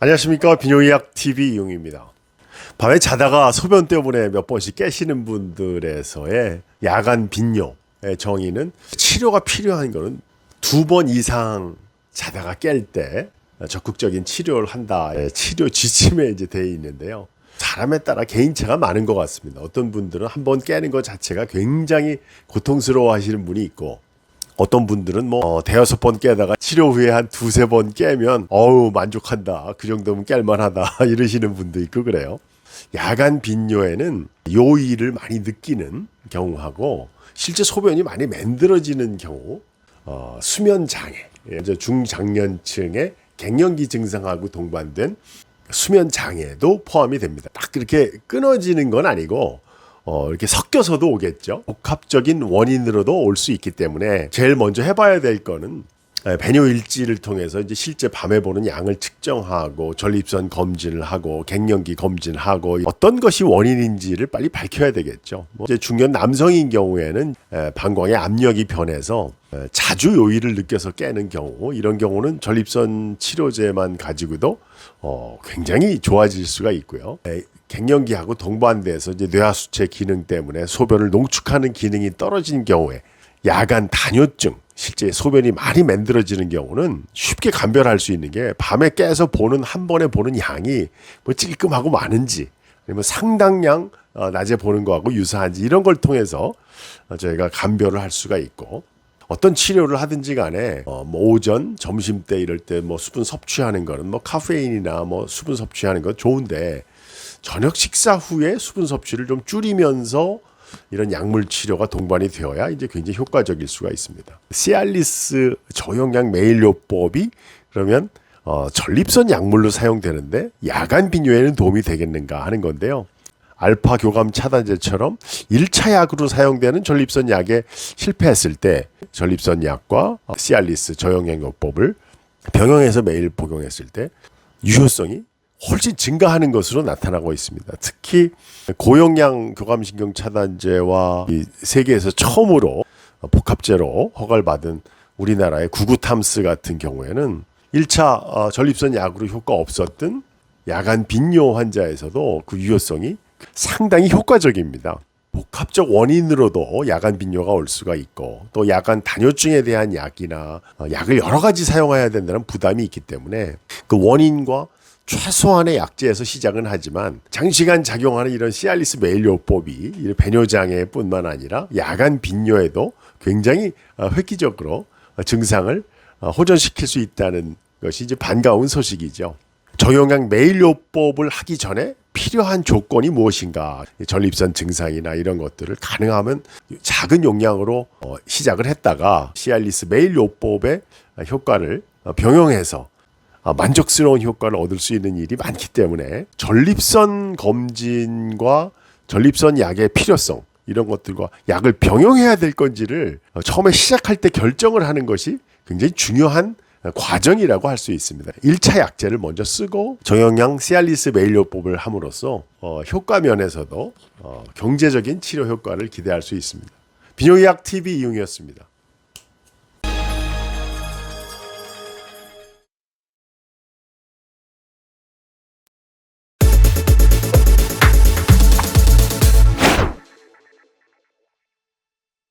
안녕하십니까 비뇨의학 TV 이용입니다. 밤에 자다가 소변 때문에 몇 번씩 깨시는 분들에서의 야간 빈뇨의 정의는 치료가 필요한 거는 두번 이상 자다가 깰 때 적극적인 치료를 한다. 의 치료 지침에 이제 돼 있는데요. 사람에 따라 개인차가 많은 것 같습니다. 어떤 분들은 한 번 깨는 것 자체가 굉장히 고통스러워 하시는 분이 있고 어떤 분들은 뭐 어, 대여섯 번 깨다가 치료 후에 한 두세 번 깨면 어우 만족한다. 그 정도면 깰만하다. 이러시는 분도 있고 그래요. 야간 빈뇨에는 요일을 많이 느끼는 경우하고 실제 소변이 많이 만들어지는 경우 어, 수면 장애 예, 이제 중장년층의 갱년기 증상하고 동반된 수면 장애도 포함이 됩니다. 딱 그렇게 끊어지는 건 아니고 어, 이렇게 섞여서도 오겠죠. 복합적인 원인으로도 올 수 있기 때문에 제일 먼저 해봐야 될 거는 에, 배뇨 일지를 통해서 이제 실제 밤에 보는 양을 측정하고 전립선 검진을 하고 갱년기 검진을 하고 어떤 것이 원인인지를 빨리 밝혀야 되겠죠. 뭐 이제 중년 남성인 경우에는 에, 방광의 압력이 변해서 에, 자주 요일을 느껴서 깨는 경우 이런 경우는 전립선 치료제만 가지고도 어, 굉장히 좋아질 수가 있고요. 에, 갱년기하고 동반돼서 이제 뇌하수체 기능 때문에 소변을 농축하는 기능이 떨어진 경우에 야간 단뇨증 실제 소변이 많이 만들어지는 경우는 쉽게 감별할 수 있는 게 밤에 깨서 보는 한 번에 보는 양이 뭐 찔끔하고 많은지 아니면 상당량 어, 낮에 보는 거하고 유사한지 이런 걸 통해서 어, 저희가 감별을 할 수가 있고 어떤 치료를 하든지 간에 어, 뭐 오전 점심 때 이럴 때 뭐 수분 섭취하는 거는 뭐 카페인이나 뭐 수분 섭취하는 건 좋은데 저녁 식사 후에 수분 섭취를 좀 줄이면서 이런 약물 치료가 동반이 되어야 이제 굉장히 효과적일 수가 있습니다. 시알리스 저용량 매일요법이 그러면 어, 전립선 약물로 사용되는데 야간 빈뇨에는 도움이 되겠는가 하는 건데요. 알파 교감 차단제처럼 1차 약으로 사용되는 전립선 약에 실패했을 때 전립선 약과 어, 시알리스 저용량 요법을 병영에서 매일 복용했을 때 유효성이 훨씬 증가하는 것으로 나타나고 있습니다. 특히 고용량 교감신경 차단제와 이 세계에서 처음으로 복합제로 허가를 받은 우리나라의 구구탐스 같은 경우에는 1차 어, 전립선 약으로 효과 없었던 야간 빈뇨 환자에서도 그 유효성이 상당히 효과적입니다. 복합적 원인으로도 야간 빈뇨가 올 수가 있고 또 야간 단뇨증에 대한 약이나 어, 약을 여러 가지 사용해야 된다는 부담이 있기 때문에 그 원인과 최소한의 약제에서 시작은 하지만 장시간 작용하는 이런 시알리스 메일요법이 이 배뇨장애뿐만 아니라 야간 빈뇨에도 굉장히 어, 획기적으로 어, 증상을 어, 호전시킬 수 있다는 것이 이제 반가운 소식이죠. 저용량 메일요법을 하기 전에 필요한 조건이 무엇인가 전립선 증상이나 이런 것들을 가능하면 작은 용량으로 어, 시작을 했다가 시알리스 메일요법의 효과를 어, 병용해서 아, 만족스러운 효과를 얻을 수 있는 일이 많기 때문에 전립선 검진과 전립선 약의 필요성 이런 것들과 약을 병용해야 될 건지를 어, 처음에 시작할 때 결정을 하는 것이 굉장히 중요한 어, 과정이라고 할 수 있습니다. 1차 약제를 먼저 쓰고 정형량 시알리스 메일요법을 함으로써 어, 효과 면에서도 어, 경제적인 치료 효과를 기대할 수 있습니다. 비뇨의학 TV 이용이었습니다.